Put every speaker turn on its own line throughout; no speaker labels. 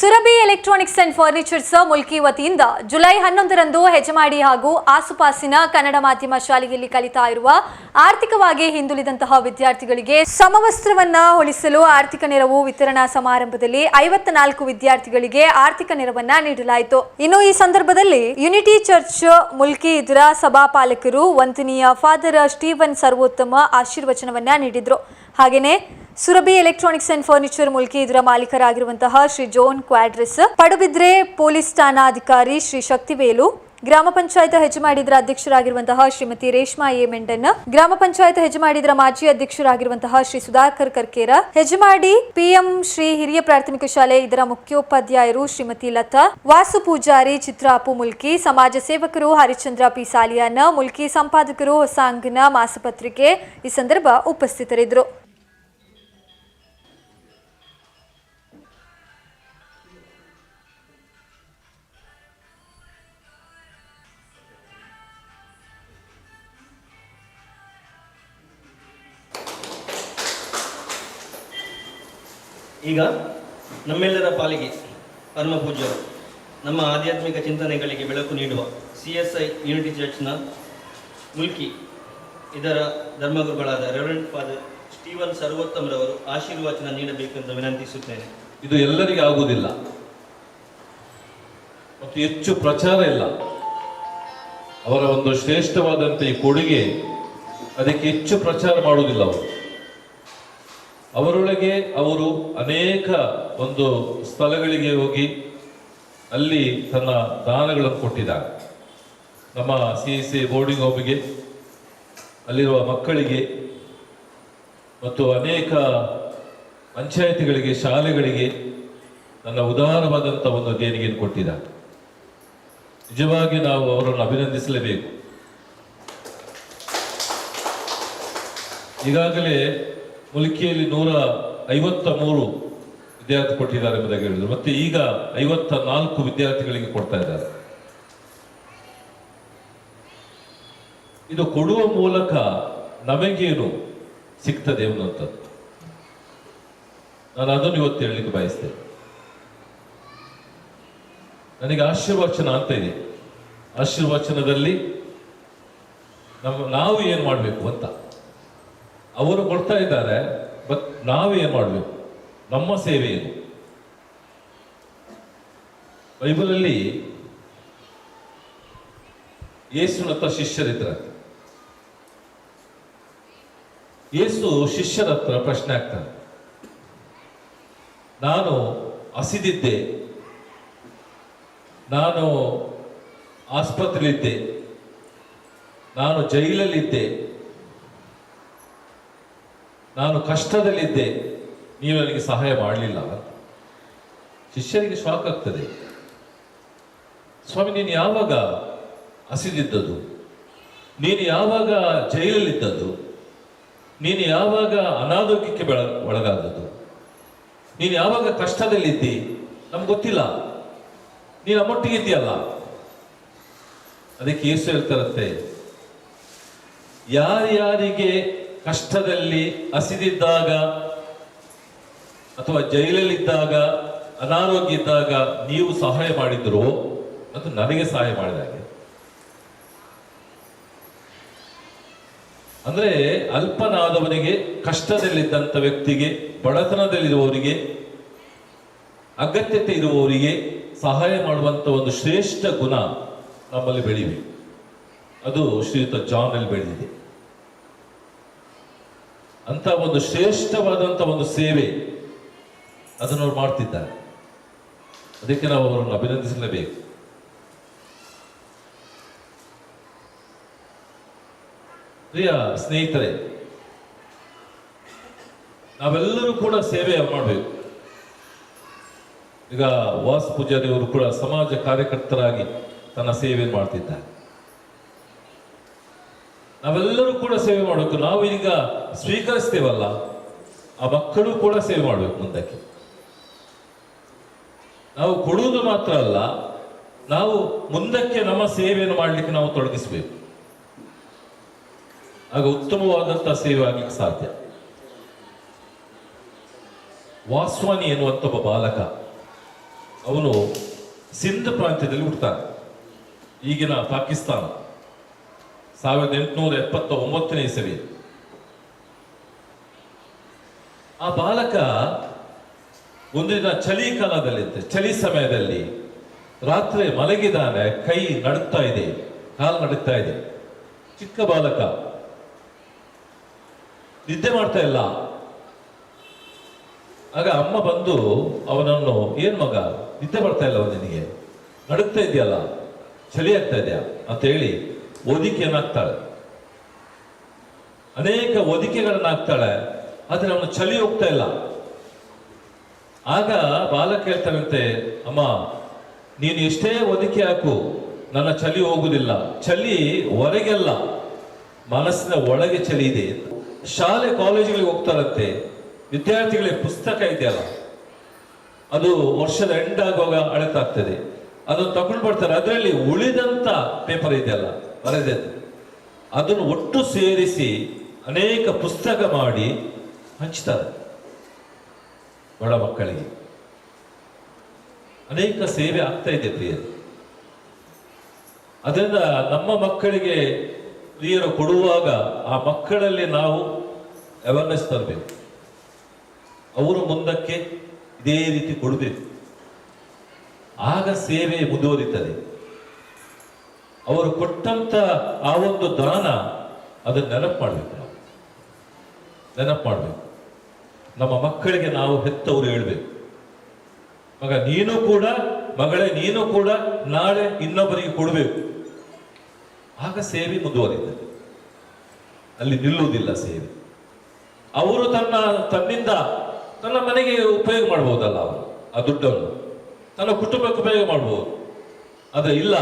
Surabhi electronics and furnitures Mulki ವತಿಯಿಂದ July ಹನ್ನೊಂದರಂದು ಹೆಜಮಾಡಿ ಹಾಗೂ ಆಸುಪಾಸಿನ ಕನ್ನಡ ಮಾಧ್ಯಮ ಶಾಲೆಯಲ್ಲಿ ಕಲಿತಾ ಇರುವ ಆರ್ಥಿಕವಾಗಿ ಹಿಂದುಳಿದಂತಹ ವಿದ್ಯಾರ್ಥಿಗಳಿಗೆ ಸಮವಸ್ತ್ರವನ್ನ ಹೊಲಿಸಲು ಆರ್ಥಿಕ ನೆರವು ವಿತರಣಾ ಸಮಾರಂಭದಲ್ಲಿ ಐವತ್ತ ನಾಲ್ಕು ವಿದ್ಯಾರ್ಥಿಗಳಿಗೆ ಆರ್ಥಿಕ ನೆರವನ್ನ ನೀಡಲಾಯಿತು. ಇನ್ನು ಈ ಸಂದರ್ಭದಲ್ಲಿ ಯುನಿಟಿ ಚರ್ಚ್ ಮುಲ್ಕಿ ಇದರ ಸಭಾಪಾಲಕರು ವಂತನಿಯ ಫಾದರ್ ಸ್ಟೀವನ್ ಸರ್ವೋತ್ತಮ ಆಶೀರ್ವಚನವನ್ನ ನೀಡಿದ್ರು. ಹಾಗೇನೆ Surabhi electronics and furniture Mulki ಇದರ ಮಾಲೀಕರಾಗಿರುವಂತಹ ಶ್ರೀ ಜೋನ್ ಕ್ವಾಡ್ರಿಸ್. ಪಡುಬಿದ್ರೆ ಪೊಲೀಸ್ ಠಾಣಾಧಿಕಾರಿ ಶ್ರೀ ಶಕ್ತಿವೇಲು ಗ್ರಾಮ ಪಂಚಾಯತ್ ಹೆಜಮಾಡಿದ್ರ ಅಧ್ಯಕ್ಷರಾಗಿರುವಂತಹ ಶ್ರೀಮತಿ ರೇಷ್ಮಾ ಎ ಮೆಂಡನ್ ಗ್ರಾಮ ಪಂಚಾಯತ್ ಹೆಜಮಾಡಿದ್ರ ಮಾಜಿ ಅಧ್ಯಕ್ಷರಾಗಿರುವಂತಹ ಶ್ರೀ ಸುಧಾಕರ್ ಕರ್ಕೇರ ಹೆಜಮಾಡಿ ಪಿಎಂ ಶ್ರೀ ಹಿರಿಯ ಪ್ರಾಥಮಿಕ ಶಾಲೆ, ಇದರ ಮುಖ್ಯೋಪಾಧ್ಯಾಯರು ಶ್ರೀಮತಿ ಲತಾ, ವಾಸು ಪೂಜಾರಿ ಚಿತ್ರಾಪು ಮುಲ್ಕಿ, ಸಮಾಜ ಸೇವಕರು ಹರಿಚಂದ್ರ ಪಿ ಸಾಲಿಯಾನ, ಮುಲ್ಕಿ ಸಂಪಾದಕರು ಹೊಸಾಂಗನ ಮಾಸಪತ್ರಿಕೆ ಈ ಸಂದರ್ಭ ಉಪಸ್ಥಿತರಿದ್ದರು.
ಈಗ ನಮ್ಮೆಲ್ಲರ ಪಾಲಿಗೆ ಪರಮ ಪೂಜ್ಯರು, ನಮ್ಮ ಆಧ್ಯಾತ್ಮಿಕ ಚಿಂತನೆಗಳಿಗೆ ಬೆಳಕು ನೀಡುವ ಸಿ ಎಸ್ ಐ ಯೂನಿಟಿ ಚರ್ಚ್ನ ಮುಲ್ಕಿ, ಇದರ ಧರ್ಮಗುರುಗಳಾದ ರೆವರೆಂಟ್ ಫಾದರ್ ಸ್ಟೀವನ್ ಸರ್ವೋತ್ತಮರವರು ಆಶೀರ್ವಚನ ನೀಡಬೇಕೆಂದು ವಿನಂತಿಸುತ್ತೇನೆ.
ಇದು ಎಲ್ಲರಿಗೆ ಆಗುವುದಿಲ್ಲ. ಮತ್ತು ಹೆಚ್ಚು ಪ್ರಚಾರ ಇಲ್ಲ. ಅವರ ಒಂದು ಶ್ರೇಷ್ಠವಾದಂಥ ಈ ಕೊಡುಗೆ ಅದಕ್ಕೆ ಹೆಚ್ಚು ಪ್ರಚಾರ ಮಾಡುವುದಿಲ್ಲ ಅವರು. ಅವರೊಳಗೆ ಅವರು ಅನೇಕ ಒಂದು ಸ್ಥಳಗಳಿಗೆ ಹೋಗಿ ಅಲ್ಲಿ ತನ್ನ ದಾನಗಳನ್ನು ಕೊಟ್ಟಿದ್ದಾರೆ. ನಮ್ಮ ಸಿ ಸಿ ಬೋರ್ಡಿಂಗ್ ಹೋಮಿಗೆ ಅಲ್ಲಿರುವ ಮಕ್ಕಳಿಗೆ ಮತ್ತು ಅನೇಕ ಪಂಚಾಯತಿಗಳಿಗೆ, ಶಾಲೆಗಳಿಗೆ ನನ್ನ ಉದಾರವಾದಂಥ ಒಂದು ದೇಣಿಗೆಯನ್ನು ಕೊಟ್ಟಿದ್ದಾರೆ. ನಿಜವಾಗಿ ನಾವು ಅವರನ್ನು ಅಭಿನಂದಿಸಲೇಬೇಕು. ಈಗಾಗಲೇ ಮುಲ್ಕಿಯಲ್ಲಿ ನೂರ ಐವತ್ತ ಮೂರು ವಿದ್ಯಾರ್ಥಿ ಕೊಟ್ಟಿದ್ದಾರೆ ಎಂಬುದಾಗಿ ಹೇಳಿದರು. ಮತ್ತೆ ಈಗ ಐವತ್ತ ನಾಲ್ಕು ವಿದ್ಯಾರ್ಥಿಗಳಿಗೆ ಕೊಡ್ತಾ ಇದ್ದಾರೆ. ಇದು ಕೊಡುವ ಮೂಲಕ ನಮಗೇನು ಸಿಗ್ತದೆ ಅನ್ನುವಂಥದ್ದು. ನಾನು ಅದನ್ನು ಇವತ್ತು ಹೇಳಲಿಕ್ಕೆ ಬಯಸ್ತೇನೆ. ನನಗೆ ಆಶೀರ್ವಚನ ಅಂತ ಇದೆ. ಆಶೀರ್ವಚನದಲ್ಲಿ ನಮ್ಮ ನಾವು ಏನು ಮಾಡಬೇಕು ಅಂತ. ಅವರು ಕೊಡ್ತಾ ಇದ್ದಾರೆ ಬಟ್ ನಾವು ಏನು ಮಾಡಬೇಕು? ನಮ್ಮ ಸೇವೆ ಏನು ಬೈಬಲಲ್ಲಿ ಯೇಸುನ ಹತ್ರ ಶಿಷ್ಯರಿದ್ದಾರೆ ಯೇಸು ಶಿಷ್ಯರ ಹತ್ರ ಪ್ರಶ್ನೆ ಆಗ್ತಾನೆ. ನಾನು ಹಸಿದಿದ್ದೆ. ನಾನು ಆಸ್ಪತ್ರೆಯಲ್ಲಿದ್ದೆ. ನಾನು ಜೈಲಲ್ಲಿದ್ದೆ. ನಾನು ಕಷ್ಟದಲ್ಲಿದ್ದೆ, ನೀವು ನನಗೆ ಸಹಾಯ ಮಾಡಲಿಲ್ಲ. ಶಿಷ್ಯರಿಗೆ ಶಾಕ್ ಆಗ್ತದೆ. ಸ್ವಾಮಿ, ನೀನು ಯಾವಾಗ ಹಸಿದಿದ್ದದ್ದು? ನೀನು ಯಾವಾಗ ಜೈಲಲ್ಲಿದ್ದದ್ದು? ನೀನು ಯಾವಾಗ ಅನಾರೋಗ್ಯಕ್ಕೆ ಬೆಳ, ಒಳಗಾದದ್ದು? ನೀನು ಯಾವಾಗ ಕಷ್ಟದಲ್ಲಿದ್ದಿ? ನಮ್ಗೆ ಗೊತ್ತಿಲ್ಲ. ನೀನು ಅಮ್ಮೊಟ್ಟಿಗಿದ್ದೀಯಲ್ಲ ಅದಕ್ಕೆ ಯೇಸು ಹೇಳ್ತಾರಂತೆ ಯಾರ್ಯಾರಿಗೆ ಕಷ್ಟದಲ್ಲಿ ಹಸಿದಿದ್ದಾಗ ಅಥವಾ ಜೈಲಲ್ಲಿದ್ದಾಗ ಅನಾರೋಗ್ಯ ಇದ್ದಾಗ ನೀವು ಸಹಾಯ ಮಾಡಿದ್ರು ಅದು ನನಗೆ ಸಹಾಯ ಮಾಡಿದಾಗೆ ಅಂದ್ರೆ ಅಲ್ಪನಾದವನಿಗೆ, ಕಷ್ಟದಲ್ಲಿದ್ದಂಥ ವ್ಯಕ್ತಿಗೆ, ಬಡತನದಲ್ಲಿರುವವರಿಗೆ, ಅಗತ್ಯತೆ ಇರುವವರಿಗೆ ಸಹಾಯ ಮಾಡುವಂತ ಒಂದು ಶ್ರೇಷ್ಠ ಗುಣ ನಮ್ಮಲ್ಲಿ ಬೆಳಿವೆ ಅದು ಶ್ರೀಯುತ ಜಾನ್ ಅಲ್ಲಿ ಬೆಳೆದಿದೆ. ಅಂತ ಒಂದು ಶ್ರೇಷ್ಠವಾದಂತ ಒಂದು ಸೇವೆ ಅದನ್ನು ಅವ್ರು ಮಾಡ್ತಿದ್ದಾರೆ. ಅದಕ್ಕೆ ನಾವು ಅವರನ್ನು ಅಭಿನಂದಿಸಲೇಬೇಕು. ಪ್ರಿಯ ಸ್ನೇಹಿತರೆ, ನಾವೆಲ್ಲರೂ ಕೂಡ ಸೇವೆ ಮಾಡಬೇಕು. ಈಗ ವಾಸ್ ಪೂಜಾರಿ ಅವರು ಕೂಡ ಸಮಾಜ ಕಾರ್ಯಕರ್ತರಾಗಿ ತನ್ನ ಸೇವೆಯನ್ನು ಮಾಡ್ತಿದ್ದಾರೆ. ನಾವೆಲ್ಲರೂ ಕೂಡ ಸೇವೆ ಮಾಡಬೇಕು ನಾವು ಈಗ ಸ್ವೀಕರಿಸ್ತೇವಲ್ಲ, ಆ ಮಕ್ಕಳು ಕೂಡ ಸೇವೆ ಮಾಡಬೇಕು ಮುಂದಕ್ಕೆ. ನಾವು ಕೊಡುವುದು ಮಾತ್ರ ಅಲ್ಲ, ನಾವು ಮುಂದಕ್ಕೆ ನಮ್ಮ ಸೇವೆಯನ್ನು ಮಾಡಲಿಕ್ಕೆ ನಾವು ತೊಡಗಿಸಬೇಕು. ಆಗ ಉತ್ತಮವಾದಂತಹ ಸೇವೆ ಆಗ್ಲಿಕ್ಕೆ ಸಾಧ್ಯ. ವಾಸ್ವಾನಿ ಎನ್ನುವಂತ ಒಬ್ಬ ಬಾಲಕ, ಅವನು ಸಿಂಧ್ ಪ್ರಾಂತ್ಯದಲ್ಲಿ ಹುಡ್ತಾನೆ ಈಗಿನ ಪಾಕಿಸ್ತಾನ. ಸಾವಿರದ ಎಂಟುನೂರ ಎಪ್ಪತ್ತ ಒಂಬತ್ತನೇ ಇಸವಿ. ಆ ಬಾಲಕ ಒಂದು ದಿನ ಕಾಲದಲ್ಲಿ ಚಳಿ ಸಮಯದಲ್ಲಿ ರಾತ್ರಿ ಮಲಗಿದಾನೆ ಕೈ ನಡುತ್ತಾ ಇದೆ, ಕಾಲು ನಡುತ್ತಾ ಇದೆ. ಚಿಕ್ಕ ಬಾಲಕ. ನಿದ್ದೆ ಮಾಡ್ತಾ ಇಲ್ಲ. ಆಗ ಅಮ್ಮ ಬಂದು ಅವನನ್ನು, ಏನ್ ಮಗ, ನಿದ್ದೆ ಮಾಡ್ತಾ ಇಲ್ಲ ನಿನಗೆ? ನಡುಕ್ತಾ ಇದೆಯಲ್ಲ, ಚಳಿ ಆಗ್ತಾ ಇದೆಯಾ? ಅಂತ ಹೇಳಿ ಒದಿಕೆಯನ್ನು ಹಾಕ್ತಾಳೆ ಅನೇಕ ಒದಿಕೆಗಳನ್ನಾಗ್ತಾಳೆ, ಆದ್ರೆ ಅವನು ಚಳಿ ಹೋಗ್ತಾ ಇಲ್ಲ. ಆಗ ಬಾಲಕ ಹೇಳ್ತಾನಂತೆ ಅಮ್ಮ, ನೀನು ಎಷ್ಟೇ ಒದಿಕೆ ಹಾಕು, ನನ್ನ ಚಳಿ ಹೋಗುದಿಲ್ಲ. ಚಳಿ ಹೊರಗೆಲ್ಲ ಮನಸ್ಸಿನ ಒಳಗೆ ಚಳಿ ಇದೆ. ಶಾಲೆ ಕಾಲೇಜುಗಳಿಗೆ ಹೋಗ್ತಾರಂತೆ. ವಿದ್ಯಾರ್ಥಿಗಳಿಗೆ ಪುಸ್ತಕ ಇದೆಯಲ್ಲ, ಅದು ವರ್ಷದ ಎಂಡ್ ಆಗುವಾಗ ಅಳತಾಗ್ತದೆ ಅದನ್ನು ತಗೊಂಡು ಬರ್ತಾರೆ. ಅದರಲ್ಲಿ ಉಳಿದಂತ ಪೇಪರ್ ಇದೆಯಲ್ಲ ಬರೆದದ್ದು ಅದನ್ನು ಒಟ್ಟು ಸೇರಿಸಿ ಅನೇಕ ಪುಸ್ತಕ ಮಾಡಿ ಹಂಚ್ತಾರೆ ಬಡ ಮಕ್ಕಳಿಗೆ. ಅನೇಕ ಸೇವೆ ಆಗ್ತಾ ಇದೆ ಪ್ರಿಯರು. ಅದರಿಂದ ನಮ್ಮ ಮಕ್ಕಳಿಗೆ ಪ್ರಿಯರು ಕೊಡುವಾಗ ಆ ಮಕ್ಕಳಲ್ಲಿ ನಾವು ಅವೇರ್ನೆಸ್ ತರಬೇಕು. ಅವರು ಮುಂದಕ್ಕೆ ಇದೇ ರೀತಿ ಕೊಡಬೇಕು. ಆಗ ಸೇವೆ ಮುಂದುವರಿತದೆ. ಅವರು ಕೊಟ್ಟಂತ ಆ ಒಂದು ದಾನ ಅದನ್ನ ನೆನಪು ಮಾಡಬೇಕು ನಾವು. ನೆನಪು ಮಾಡಬೇಕು. ನಮ್ಮ ಮಕ್ಕಳಿಗೆ ನಾವು ಹೆತ್ತವರು ಹೇಳ್ಬೇಕು. ಮಗ, ನೀನು ಕೂಡ, ಮಗಳೇ, ನೀನು ಕೂಡ ನಾಳೆ ಇನ್ನೊಬ್ಬರಿಗೆ ಕೊಡಬೇಕು. ಆಗ ಸೇವೆ ಮುಂದುವರಿತದೆ ಅಲ್ಲಿ ನಿಲ್ಲುವುದಿಲ್ಲ ಸೇವೆ. ಅವರು ತನ್ನ, ತನ್ನಿಂದ ತನ್ನ ಮನೆಗೆ ಉಪಯೋಗ ಮಾಡ್ಬೋದಲ್ಲ ಅವರು, ಆ ದುಡ್ಡನ್ನು. ತನ್ನ ಕುಟುಂಬಕ್ಕೆ ಉಪಯೋಗ ಮಾಡ್ಬೋದು. ಆದರೆ ಇಲ್ಲ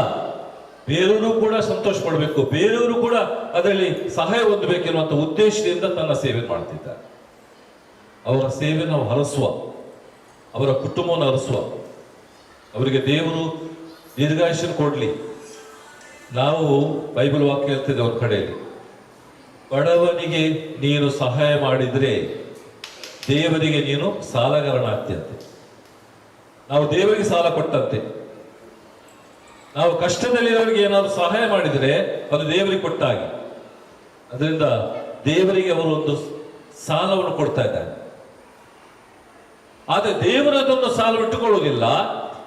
ಬೇರೆಯವರು ಕೂಡ ಸಂತೋಷ ಪಡಬೇಕು. ಬೇರೆಯವರು ಕೂಡ ಅದರಲ್ಲಿ ಸಹಾಯ ಹೊಂದಬೇಕೆನ್ನುವಂಥ ಉದ್ದೇಶದಿಂದ ತನ್ನ ಸೇವೆ ಮಾಡ್ತಿದ್ದಾರೆ. ಅವರ ಸೇವೆ ನಾವು ಹರಸುವ, ಅವರ ಕುಟುಂಬವನ್ನು ಹರಸುವ. ಅವರಿಗೆ ದೇವರು ದೀರ್ಘಾಯುಷ್ಯ ಕೊಡಲಿ. ನಾವು ಬೈಬಲ್ ವಾಕ್ಯ ಹೇಳ್ತಿದ್ದೆ ಅವ್ರ ಕಡೆಯಲ್ಲಿ. ಬಡವನಿಗೆ ನೀನು ಸಹಾಯ ಮಾಡಿದರೆ ದೇವರಿಗೆ ನೀನು ಸಾಲಗಾರನಾಗ್ತಿಯಂತೆ. ನಾವು ದೇವರಿಗೆ ಸಾಲ ಕೊಟ್ಟಂತೆ. ನಾವು ಕಷ್ಟದಲ್ಲಿರೋರಿಗೆ ಏನಾದ್ರು ಸಹಾಯ ಮಾಡಿದರೆ ಅದು ದೇವರಿಗೆ ಕೊಟ್ಟಾಗಿ. ಅದರಿಂದ ದೇವರಿಗೆ ಅವರು ಒಂದು ಸಾಲವನ್ನು ಕೊಡ್ತಾ ಇದ್ದಾರೆ. ಆದರೆ ದೇವರದೊಂದು ಸಾಲ ಇಟ್ಟುಕೊಳ್ಳುವುದಿಲ್ಲ.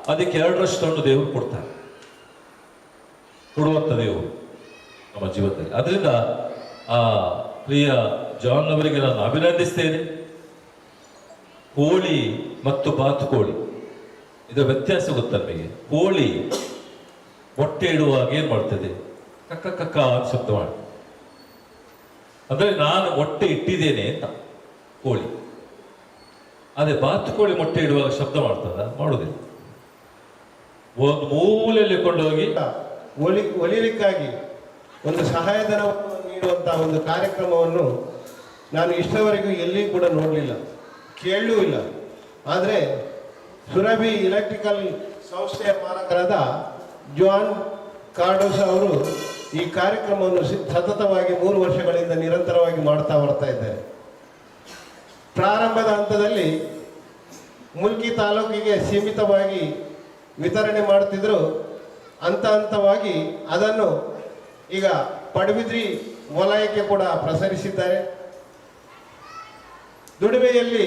ಅದಕ್ಕೆ ಎರಡರಷ್ಟನ್ನು ದೇವರು ಕೊಡ್ತಾರೆ. ಕೊಡುವಂತ ದೇವರು ನಮ್ಮ ಜೀವನದಲ್ಲಿ. ಅದರಿಂದ ಆ ಪ್ರಿಯ ಜಾನ್ ಅವರಿಗೆ ನಾನು ಅಭಿನಂದಿಸ್ತೇನೆ. ಕೋಳಿ ಮತ್ತು ಬಾತುಕೋಳಿ. ಇದರ ವ್ಯತ್ಯಾಸ ಗೊತ್ತ ನಮಗೆ? ಕೋಳಿ ಮೊಟ್ಟೆ ಇಡುವಾಗ ಏನ್ ಮಾಡ್ತದೆ? ಕಕ್ಕ ಕಕ್ಕ ಅಂತ ಶಬ್ದ ಮಾಡಿ. ಅಂದ್ರೆ ನಾನು ಮೊಟ್ಟೆ ಇಟ್ಟಿದ್ದೇನೆ ಅಂತ, ಕೋಳಿ. ಅದೇ ಬಾತುಕೋಳಿ ಮೊಟ್ಟೆ ಇಡುವಾಗ ಶಬ್ದ ಮಾಡ್ತದ? ಮಾಡುದಿಲ್ಲ. ಒಂದು ಮೂಲೆಯಲ್ಲಿ ಕೊಂಡೋಗಿ
ಒಲಿ, ಒಲಿಲಿಕ್ಕಾಗಿ ಒಂದು ಸಹಾಯಧನವನ್ನು ನೀಡುವಂತಹ ಒಂದು ಕಾರ್ಯಕ್ರಮವನ್ನು ನಾನು ಇಷ್ಟವರೆಗೂ ಎಲ್ಲಿ ಕೂಡ ನೋಡಲಿಲ್ಲ. ಕೇಳಲೂ ಇಲ್ಲ. ಆದರೆ ಸುರಭಿ ಎಲೆಕ್ಟ್ರಿಕಲ್ ಸಂಸ್ಥೆಯ ಮಾಲಕರಾದ ಜಾನ್ ಕಾರ್ಡೋಸ್ ಅವರು ಈ ಕಾರ್ಯಕ್ರಮವನ್ನು ಸತತವಾಗಿ ಮೂರು ವರ್ಷಗಳಿಂದ ನಿರಂತರವಾಗಿ ಮಾಡ್ತಾ ಬರ್ತಾ ಇದ್ದಾರೆ. ಪ್ರಾರಂಭದ ಹಂತದಲ್ಲಿ ಮುಲ್ಕಿ ತಾಲೂಕಿಗೆ ಸೀಮಿತವಾಗಿ ವಿತರಣೆ ಮಾಡ್ತಿದ್ರು. ಹಂತ ಹಂತವಾಗಿ ಅದನ್ನು ಈಗ ಪಡುಬಿದ್ರಿ ವಲಯಕ್ಕೆ ಕೂಡ ಪ್ರಸರಿಸಿದ್ದಾರೆ. ದುಡಿಮೆಯಲ್ಲಿ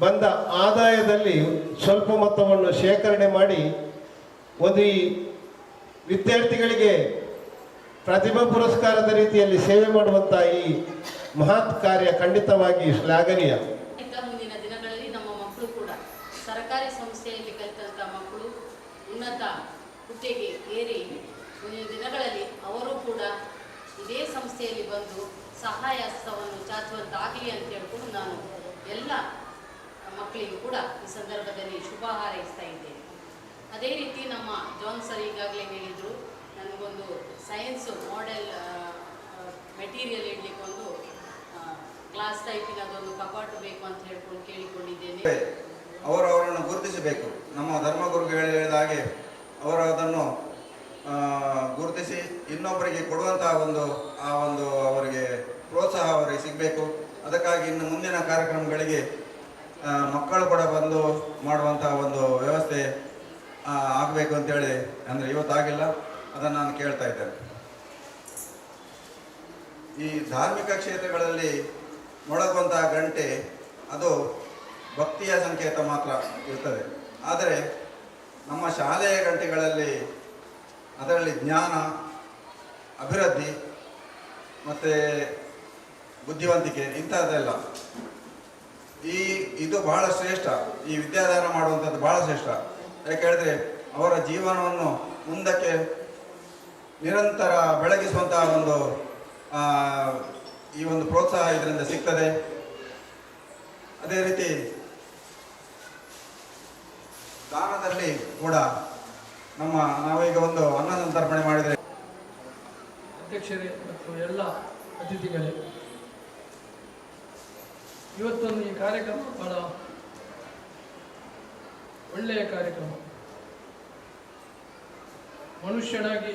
ಬಂದ ಆದಾಯದಲ್ಲಿ ಸ್ವಲ್ಪ ಮೊತ್ತವನ್ನು ಶೇಖರಣೆ ಮಾಡಿ ಒಂದು ಈ ವಿದ್ಯಾರ್ಥಿಗಳಿಗೆ ಪ್ರತಿಭಾ ಪುರಸ್ಕಾರದ ರೀತಿಯಲ್ಲಿ ಸೇವೆ ಮಾಡುವಂತಹ ಈ ಮಹತ್ ಕಾರ್ಯ ಖಂಡಿತವಾಗಿ ಶ್ಲಾಘನೀಯ.
ಮುಂದಿನ ದಿನಗಳಲ್ಲಿ ನಮ್ಮ ಮಕ್ಕಳು ಕೂಡ ಸರ್ಕಾರಿ ಸಂಸ್ಥೆಯಲ್ಲಿ ಕಲಿತಂಥ ಮಕ್ಕಳು ಉನ್ನತ ಹುದ್ದೆಗೆ ಏರಿ ಮುಂದಿನ ದಿನಗಳಲ್ಲಿ ಅವರು ಕೂಡ ಇದೇ ಸಂಸ್ಥೆಯಲ್ಲಿ ಬಂದು ಸಹಾಯ ಹಸ್ತವನ್ನು ಚಾಚುವಂತಾಗಲಿ ಅಂತ ಹೇಳ್ಕೊಂಡು ನಾನು ಎಲ್ಲ ಮಕ್ಕಳಿಗೂ ಕೂಡ ಈ ಸಂದರ್ಭದಲ್ಲಿ ಶುಭ ಹಾರೈಸ್ತಾ ಇದ್ದೇನೆ. ಅದೇ ರೀತಿ ನಮ್ಮ ಜಾನ್ ಸರ್ ಈಗಾಗಲೇ ಹೇಳಿದರು, ನನಗೊಂದು ಸೈನ್ಸ್ ಮಾಡೆಲ್ ಮೆಟೀರಿಯಲ್ ಒಂದು ಕ್ಲಾಸ್ ಟೈಪಿನದೊಂದು ಕಪಾಟು ಬೇಕು ಅಂತ ಹೇಳ್ಕೊಂಡು ಕೇಳಿಕೊಂಡಿದ್ದೇನೆ.
ಅವರು ಅವರನ್ನು ಗುರುತಿಸಬೇಕು. ನಮ್ಮ ಧರ್ಮಗುರುಗಳು ಹೇಳಿದ ಹಾಗೆ, ಅವರು ಅದನ್ನು ಗುರುತಿಸಿ ಇನ್ನೊಬ್ಬರಿಗೆ ಕೊಡುವಂತಹ ಒಂದು, ಆ ಒಂದು ಅವರಿಗೆ ಪ್ರೋತ್ಸಾಹ ಅವರಿಗೆ ಸಿಗಬೇಕು. ಅದಕ್ಕಾಗಿ ಇನ್ನು ಮುಂದಿನ ಕಾರ್ಯಕ್ರಮಗಳಿಗೆ ಮಕ್ಕಳು ಕೂಡ ಬಂದು ಮಾಡುವಂತಹ ಒಂದು ವ್ಯವಸ್ಥೆ ಆಗಬೇಕು ಅಂತೇಳಿ ಅಂದರೆ ಇವತ್ತಾಗಿಲ್ಲ ಅದನ್ನು ನಾನು ಕೇಳ್ತಾ ಇದ್ದೇನೆ. ಈ ಧಾರ್ಮಿಕ ಕ್ಷೇತ್ರಗಳಲ್ಲಿ ಮೊಳಗುವಂತಹ ಗಂಟೆ, ಅದು ಭಕ್ತಿಯ ಸಂಕೇತ ಮಾತ್ರ ಇರ್ತದೆ. ಆದರೆ ನಮ್ಮ ಶಾಲೆಯ ಗಂಟೆಗಳಲ್ಲಿ ಅದರಲ್ಲಿ ಜ್ಞಾನ, ಅಭಿವೃದ್ಧಿ, ಮತ್ತು ಬುದ್ಧಿವಂತಿಕೆ ಇಂಥದ್ದೆಲ್ಲ ಈ, ಇದು ಬಹಳ ಶ್ರೇಷ್ಠ. ಈ ವಿದ್ಯಾದಾನ ಮಾಡುವಂಥದ್ದು ಬಹಳ ಶ್ರೇಷ್ಠ. ಯಾಕೆ ಹೇಳಿದ್ರೆ ಅವರ ಜೀವನವನ್ನು ಮುಂದಕ್ಕೆ ನಿರಂತರ ಬೆಳಗಿಸುವಂತಹ ಒಂದು ಈ ಒಂದು ಪ್ರೋತ್ಸಾಹ ಇದರಿಂದ ಸಿಗ್ತದೆ. ಅದೇ ರೀತಿ ದಾನದಲ್ಲಿ ಕೂಡ ನಮ್ಮ ನಾವೀಗ ಒಂದು ಅನ್ನ ಸಂತರ್ಪಣೆ ಮಾಡಿದರೆ
ಅಧ್ಯಕ್ಷರೇ ಮತ್ತು ಎಲ್ಲ ಅತಿಥಿಗಳೇ, ಇವತ್ತೊಂದು ಈ ಕಾರ್ಯಕ್ರಮ ಬಹಳ ಒಳ್ಳೆಯ ಕಾರ್ಯಕ್ರಮ. ಮನುಷ್ಯನಾಗಿ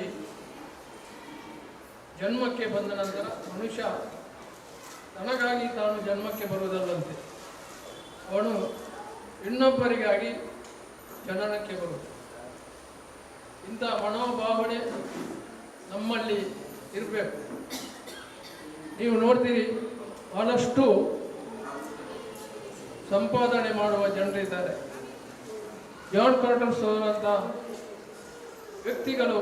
ಜನ್ಮಕ್ಕೆ ಬಂದ ನಂತರ ಮನುಷ್ಯ ತನಗಾಗಿ ತಾನು ಜನ್ಮಕ್ಕೆ ಬರುವುದಲ್ಲಂತೆ. ಅವನು ಇನ್ನೊಬ್ಬರಿಗಾಗಿ ಜನನಕ್ಕೆ ಬರು ಇಂಥ ಮನೋಭಾವನೆ ನಮ್ಮಲ್ಲಿ ಇರಬೇಕು. ನೀವು ನೋಡ್ತೀರಿ, ಬಹಳಷ್ಟು ಸಂಪಾದನೆ ಮಾಡುವ ಜನರಿದ್ದಾರೆ. ಜಾನ್ ಕಾರ್ಟರ್ಸ್ ಅವರಂಥ ವ್ಯಕ್ತಿಗಳು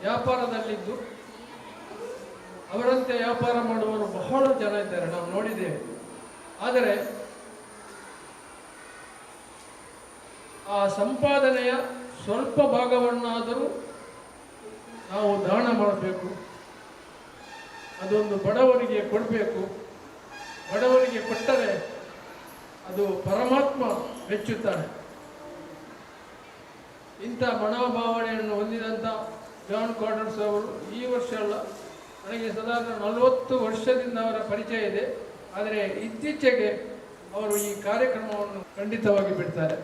ವ್ಯಾಪಾರದಲ್ಲಿದ್ದು, ಅವರಂತೆ ವ್ಯಾಪಾರ ಮಾಡುವವರು ಬಹಳ ಜನ ಇದ್ದಾರೆ, ನಾವು ನೋಡಿದ್ದೇವೆ. ಆದರೆ ಆ ಸಂಪಾದನೆಯ ಸ್ವಲ್ಪ ಭಾಗವನ್ನಾದರೂ ನಾವು ದಾನ ಮಾಡಬೇಕು. ಅದೊಂದು ಬಡವರಿಗೆ ಕೊಡಬೇಕು. ಬಡವರಿಗೆ ಕೊಟ್ಟರೆ ಅದು ಪರಮಾತ್ಮ ಮೆಚ್ಚುತ್ತಾನೆ. ಇಂಥ ಮನೋಭಾವನೆಯನ್ನು ಹೊಂದಿದಂಥ ಜಾನ್ ಕಾರ್ಡರ್ಸ್ ಅವರು ಈ ವರ್ಷ ಅಲ್ಲ, ನನಗೆ ಸಾಧಾರಣ ನಲವತ್ತು ವರ್ಷದಿಂದ ಅವರ ಪರಿಚಯ ಇದೆ. ಆದರೆ ಇತ್ತೀಚೆಗೆ ಅವರು ಈ ಕಾರ್ಯಕ್ರಮವನ್ನು ಖಂಡಿತವಾಗಿ ಬಿಡ್ತಾರೆ.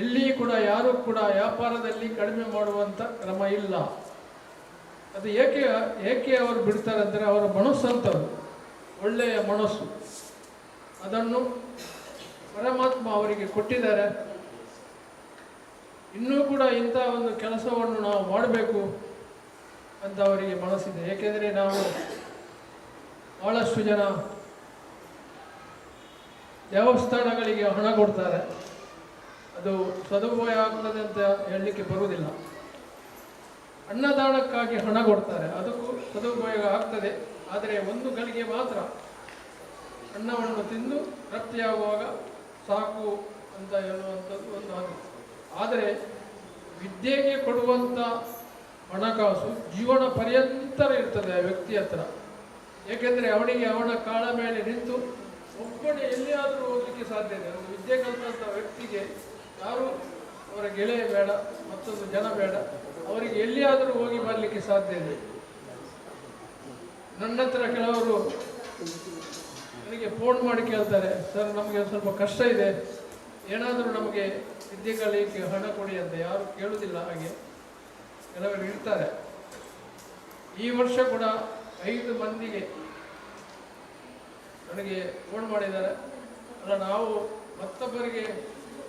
ಎಲ್ಲಿ ಕೂಡ ಯಾರೂ ಕೂಡ ವ್ಯಾಪಾರದಲ್ಲಿ ಕಡಿಮೆ ಮಾಡುವಂಥ ಕ್ರಮ ಇಲ್ಲ. ಅದು ಏಕೆ ಏಕೆ ಅವರು ಬಿಡ್ತಾರೆ ಅಂದರೆ ಅವರ ಮನಸ್ಸು ಅಂತವರು ಒಳ್ಳೆಯ ಮನಸ್ಸು. ಅದನ್ನು ಪರಮಾತ್ಮ ಅವರಿಗೆ ಕೊಟ್ಟಿದ್ದಾರೆ. ಇನ್ನೂ ಕೂಡ ಇಂಥ ಒಂದು ಕೆಲಸವನ್ನು ನಾವು ಮಾಡಬೇಕು ಅಂತ ಅವರಿಗೆ ಮನಸ್ಸಿದೆ. ಏಕೆಂದರೆ ನಾವು ಭಾಳಷ್ಟು ಜನ ದೇವಸ್ಥಾನಗಳಿಗೆ ಹಣ ಕೊಡ್ತಾರೆ. ಅದು ಸದುಪಯೋಗ ಆಗ್ತದೆ ಅಂತ ಹೇಳಲಿಕ್ಕೆ ಬರುವುದಿಲ್ಲ. ಅನ್ನದಾನಕ್ಕಾಗಿ ಹಣ ಕೊಡ್ತಾರೆ. ಅದಕ್ಕೂ ಸದುಪಯೋಗ ಆಗ್ತದೆ. ಆದರೆ ಒಂದು ಗಳಿಗೆ ಮಾತ್ರ ಅನ್ನವನ್ನು ತಿಂದು ತೃಪ್ತಿಯಾಗುವಾಗ ಸಾಕು ಅಂತ ಹೇಳುವಂಥದ್ದು ಒಂದು ಅದು ಆದರೆ ವಿದ್ಯೆಗೆ ಕೊಡುವಂಥ ಹಣಕಾಸು ಜೀವನ ಪರ್ಯಂತರ ಇರ್ತದೆ ಆ ವ್ಯಕ್ತಿ ಹತ್ರ. ಏಕೆಂದರೆ ಅವನಿಗೆ ಅವನ ಕಾಳ ಮೇಲೆ ನಿಂತು ಒಬ್ಬನೇ ಎಲ್ಲಿಯಾದರೂ ಹೋಗಲಿಕ್ಕೆ ಸಾಧ್ಯ ಇದೆ. ಒಂದು ವಿದ್ಯೆ ಕಲಿತಂಥ ವ್ಯಕ್ತಿಗೆ ಯಾರು ಅವರ ಗೆಳೆಯ ಬೇಡ, ಮತ್ತೊಂದು ಜನ ಬೇಡ, ಅವರಿಗೆ ಎಲ್ಲಿಯಾದರೂ ಹೋಗಿ ಬರಲಿಕ್ಕೆ ಸಾಧ್ಯ ಇದೆ. ನನ್ನ ಹತ್ರ ಕೆಲವರು ನನಗೆ ಫೋನ್ ಮಾಡಿ ಕೇಳ್ತಾರೆ, ಸರ್, ನಮಗೆ ಸ್ವಲ್ಪ ಕಷ್ಟ ಇದೆ, ಏನಾದರೂ ನಮಗೆ ಕಲಿಯಕ್ಕೆ ಹಣ ಕೊಡಿ ಅಂತ ಯಾರು ಕೇಳುವುದಿಲ್ಲ ಹಾಗೆ. ಕೆಲವರು ಇರ್ತಾರೆ ಈ ವರ್ಷ ಕೂಡ ಐದು ಮಂದಿಗೆ ನನಗೆ ಫೋನ್ ಮಾಡಿದ್ದಾರೆ. ಅಲ್ಲ, ನಾವು ಮತ್ತೊಬ್ಬರಿಗೆ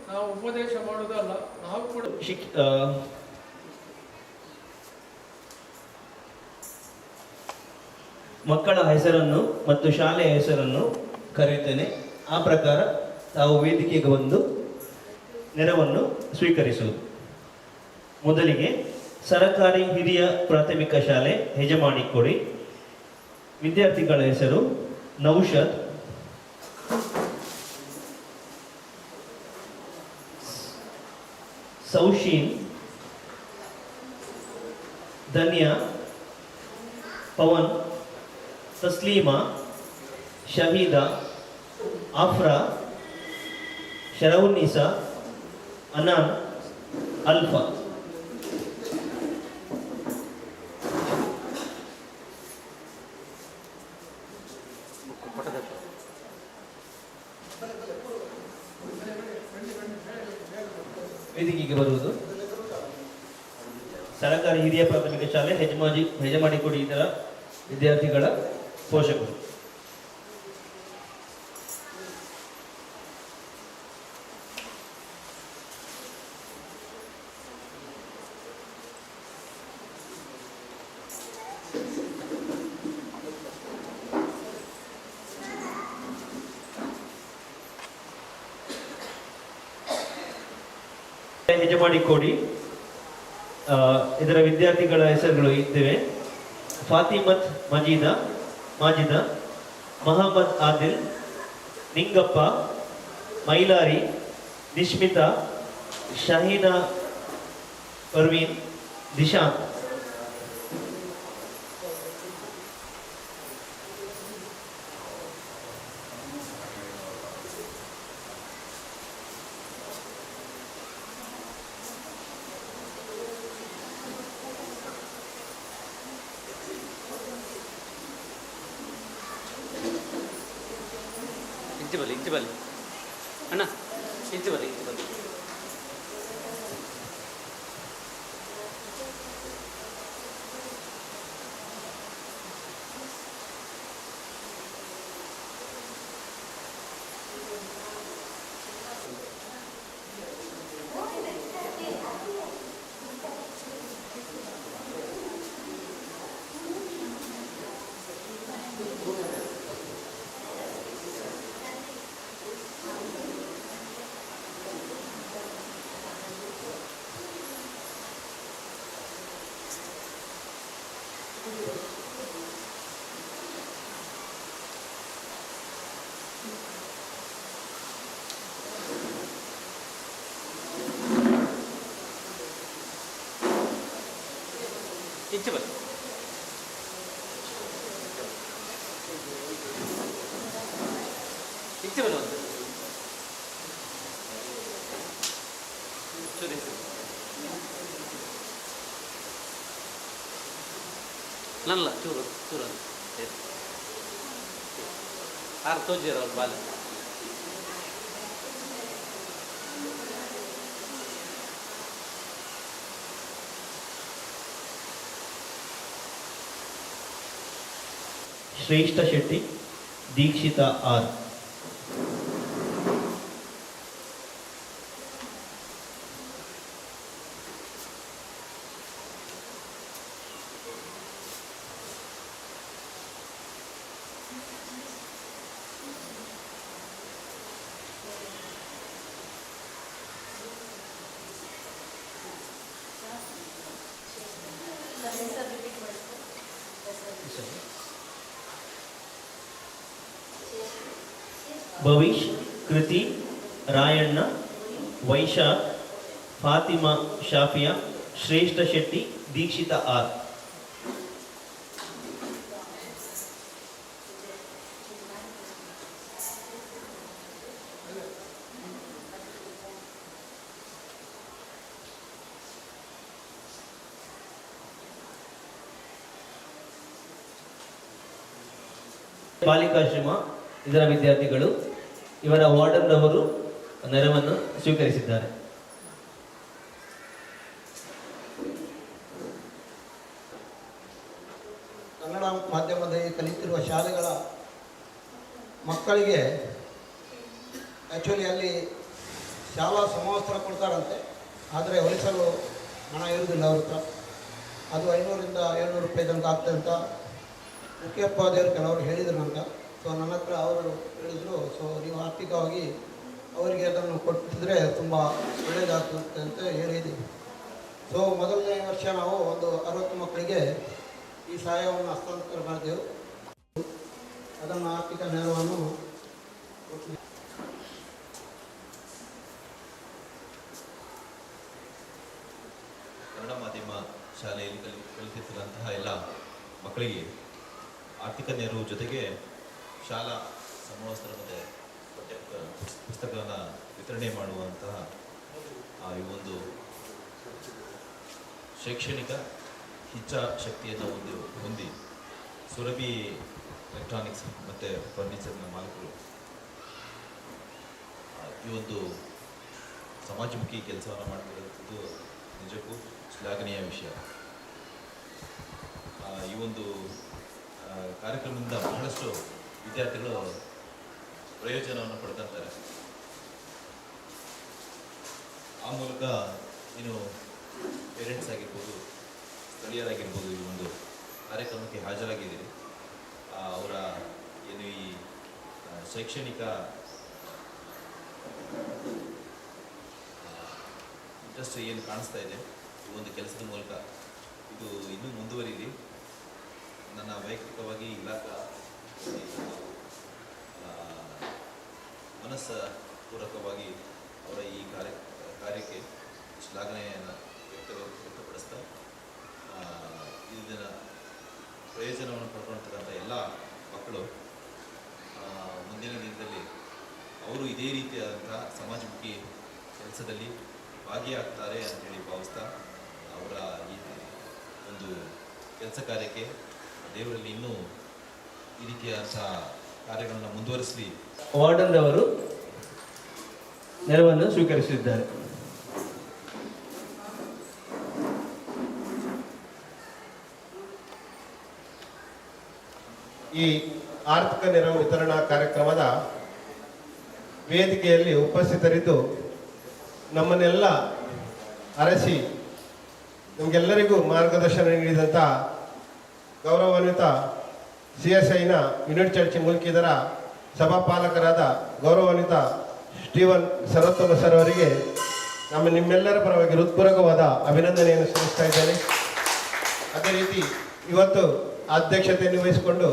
ನಾವು ಉಪದೇಶ ಮಾಡೋದಲ್ಲ ನಾವು ಕೂಡ
ಮಕ್ಕಳ ಹೆಸರನ್ನು ಮತ್ತು ಶಾಲೆಯ ಹೆಸರನ್ನು ಕರೆಯುತ್ತೇನೆ. ಆ ಪ್ರಕಾರ ತಾವು ವೇದಿಕೆಗೆ ಬಂದು ನೆರವನ್ನು ಸ್ವೀಕರಿಸುವುದು ಮೊದಲಿಗೆ ಸರಕಾರಿ ಹಿರಿಯ ಪ್ರಾಥಮಿಕ ಶಾಲೆ ಹೆಜಮಾಡಿ ಕೊಡಿ. ವಿದ್ಯಾರ್ಥಿಗಳ ಹೆಸರು ನೌಷದ್ ಸೌಶೀನ್. ಧನ್ಯಾ. ಪವನ್. ತಸ್ಲೀಮಾ. ಶಹೀದಾ. ಆಫ್ರಾ. ಶರವುನ್ನಿಸಾ ಅನಾನ್ ಅಲ್ಫಾ ವೇದಿಕೆಗೆ ಬರುವುದು ಸರಕಾರಿ ಹಿರಿಯ ಪ್ರಾಥಮಿಕ ಶಾಲೆ ಹೆಜಮಾಜಿ ಹೆಜಮಾಡಿಕೊಡಿ ಇದರ ವಿದ್ಯಾರ್ಥಿಗಳ ಪೋಷಕರು. ಹೆಜಮಾಡಿ ಕೋಡಿ ಆ, ಇದರ ವಿದ್ಯಾರ್ಥಿಗಳ ಹೆಸರುಗಳು ಇದ್ದೇವೆ. ಫಾತಿಮತ್ ಮಜೀದ ಮಾಜಿದ ಮಹಮ್ಮದ್ ಆದಿಲ್ ನಿಂಗಪ್ಪ ಮೈಲಾರಿ ನಿಶ್ಮಿತಾ ಶಹೀನಾ ಪರ್ವೀನ್ ದಿಶಾಂತ್
ಚೂರು ನಲ್ಲ ಚೂರು ಚೂರು ಆರು ತೋಜಿರ ಅವ್ರ ಬಾಲ
ಶ್ರೇಷ್ಠ ಶೆಟ್ಟಿ ದೀಕ್ಷಿತ ಆರ್. ಭವಿಷ್ ಕೃತಿ ರಾಯಣ್ಣ ವೈಶಾ ಫಾತಿಮಾ ಶಾಫಿಯಾ ಶ್ರೇಷ್ಠ ಶೆಟ್ಟಿ ದೀಕ್ಷಿತ ಆರ್. ಬಾಲಿಕಾಶ್ರಮ ಇದರ ವಿದ್ಯಾರ್ಥಿಗಳು. ಇವರ ವಾರ್ಡನ್ ಅವರು ನೆರವನ್ನು ಸ್ವೀಕರಿಸಿದ್ದಾರೆ.
ಕನ್ನಡ ಮಾಧ್ಯಮದಲ್ಲಿ ಕಲಿತಿರುವ ಶಾಲೆಗಳ ಮಕ್ಕಳಿಗೆ ಆ್ಯಕ್ಚುಲಿ ಅಲ್ಲಿ ಶಾಲಾ ಸಮವಸ್ತ್ರ ಕೊಡ್ತಾರಂತೆ. ಆದರೆ ಹೊಲಿಸಲು ಹಣ ಇರುವುದಿಲ್ಲ ಅವ್ರ ಹತ್ರ. ಅದು ಐನೂರಿಂದ ಏಳ್ನೂರು ರೂಪಾಯಿ ತನಕ ಆಗ್ತದೆ ಅಂತ ಮುಖ್ಯೋಪಾಧ್ಯಾಯರು ಕೆಲವರು ಹೇಳಿದರು ನನಗೆ ಸೊ ನನ್ನ ಹತ್ರ ಅವರು ಹೇಳಿದರು, ಸೊ ನೀವು ಆರ್ಥಿಕವಾಗಿ ಅವರಿಗೆ ಅದನ್ನು ಕೊಟ್ಟಿದ್ರೆ ತುಂಬ ಒಳ್ಳೆಯದಾಗ್ತದೆ ಅಂತ ಹೇಳಿದ್ದೀವಿ ಸೊ ಮೊದಲನೇ ವರ್ಷ ನಾವು ಒಂದು ಅರವತ್ತು ಮಕ್ಕಳಿಗೆ ಈ ಸಹಾಯವನ್ನು ಹಸ್ತಾಂತರ ಮಾಡಿದೆವು ಅದನ್ನು ಆರ್ಥಿಕ ನೆರವನ್ನು.
ಕನ್ನಡ ಮಾಧ್ಯಮ ಶಾಲೆಯಲ್ಲಿ ಕಲಿ ಕಲಿಸುತ್ತಿರುವಂತಹ ಎಲ್ಲ ಮಕ್ಕಳಿಗೆ ಆರ್ಥಿಕ ನೆರವು ಜೊತೆಗೆ ಶಾಲಾ ಸಮವಸ್ತ್ರ ಮತ್ತೆ ಪಠ್ಯ ಪುಸ್ತಕವನ್ನು ವಿತರಣೆ ಮಾಡುವಂತಹ ಈ ಒಂದು ಶೈಕ್ಷಣಿಕ ಇಚ್ಛಾಶಕ್ತಿಯನ್ನು ಒಂದು ಹೊಂದಿ ಸುರಭಿ ಎಲೆಕ್ಟ್ರಾನಿಕ್ಸ್ ಮತ್ತು ಫರ್ನಿಚರ್ನ ಮಾಲೀಕರು ಈ ಒಂದು ಸಮಾಜಮುಖಿ ಕೆಲಸವನ್ನು ಮಾಡ್ತಿರೋದು ನಿಜಕ್ಕೂ ಶ್ಲಾಘನೀಯ ವಿಷಯ. ಈ ಒಂದು ಕಾರ್ಯಕ್ರಮದಿಂದ ಬಹಳಷ್ಟು ವಿದ್ಯಾರ್ಥಿಗಳು ಪ್ರಯೋಜನವನ್ನು ಪಡ್ಕೊತಾರೆ ಆ ಮೂಲಕ ಏನು ಪೇರೆಂಟ್ಸ್ ಆಗಿರ್ಬೋದು, ಸ್ಥಳೀಯರಾಗಿರ್ಬೋದು ಈ ಒಂದು ಕಾರ್ಯಕ್ರಮಕ್ಕೆ ಹಾಜರಾಗಿದ್ದೀರಿ. ಅವರ ಏನು ಈ ಶೈಕ್ಷಣಿಕ ಇಂಟ್ರೆಸ್ಟ್ ಏನು ಕಾಣಿಸ್ತಾ ಇದೆ, ಈ ಒಂದು ಕೆಲಸದ ಮೂಲಕ ಇದು ಇನ್ನೂ ಮುಂದುವರಿಲಿ. ನನ್ನ ವೈಯಕ್ತಿಕವಾಗಿ ಇಲಾಖಾ ಮನಸ್ಸ ಪೂರಕವಾಗಿ ಅವರ ಈ ಕಾರ್ಯ, ಕಾರ್ಯಕ್ಕೆ ಶ್ಲಾಘನೆಯನ್ನು ವ್ಯಕ್ತ ವ್ಯಕ್ತಪಡಿಸ್ತಾ ಇದನ್ನ ಪ್ರಯೋಜನವನ್ನು ಪಡ್ಕೊಳ್ತಕ್ಕಂಥ ಎಲ್ಲ ಮಕ್ಕಳು ಮುಂದಿನ ದಿನದಲ್ಲಿ ಅವರು ಇದೇ ರೀತಿಯಾದಂಥ ಸಮಾಜಮುಖಿ ಕೆಲಸದಲ್ಲಿ ಭಾಗಿಯಾಗ್ತಾರೆ ಅಂತೇಳಿ ಭಾವಿಸ್ತಾ, ಅವರ ಈ ಒಂದು ಕೆಲಸ ಕಾರ್ಯಕ್ಕೆ ದೇವರಲ್ಲಿ ಇನ್ನೂ ಈ ರೀತಿಯಾದಂಥ ಕಾರ್ಯಗಳನ್ನು ಮುಂದುವರಿಸಲಿ.
ವಾರ್ಡನ್ ಅವರು ನೆರವನ್ನು ಸ್ವೀಕರಿಸಿದ್ದಾರೆ.
ಈ ಆರ್ಥಿಕ ನೆರವು ವಿತರಣಾ ಕಾರ್ಯಕ್ರಮದ ವೇದಿಕೆಯಲ್ಲಿ ಉಪಸ್ಥಿತರಿದ್ದು ನಮ್ಮನ್ನೆಲ್ಲ ಅರಸಿ ನಮಗೆಲ್ಲರಿಗೂ ಮಾರ್ಗದರ್ಶನ ನೀಡಿದಂಥ ಗೌರವಾನ್ವಿತ ಸಿ ಎಸ್ ಐನ ಯೂನಿಟ್ ಚರ್ಚ್ ಮುಲ್ಕಿದರ ಸಭಾಪಾಲಕರಾದ ಗೌರವಾನ್ವಿತ ಸ್ಟೀವನ್ ಸರೋತ್ತಮ ಸರ್ ಅವರಿಗೆ ನಮ್ಮ ನಿಮ್ಮೆಲ್ಲರ ಪರವಾಗಿ ಹೃತ್ಪೂರ್ವಕವಾದ ಅಭಿನಂದನೆಯನ್ನು ಸಲ್ಲಿಸ್ತಾ ಇದ್ದೇನೆ. ಅದೇ ರೀತಿ ಇವತ್ತು ಅಧ್ಯಕ್ಷತೆಯನ್ನು ವಹಿಸಿಕೊಂಡು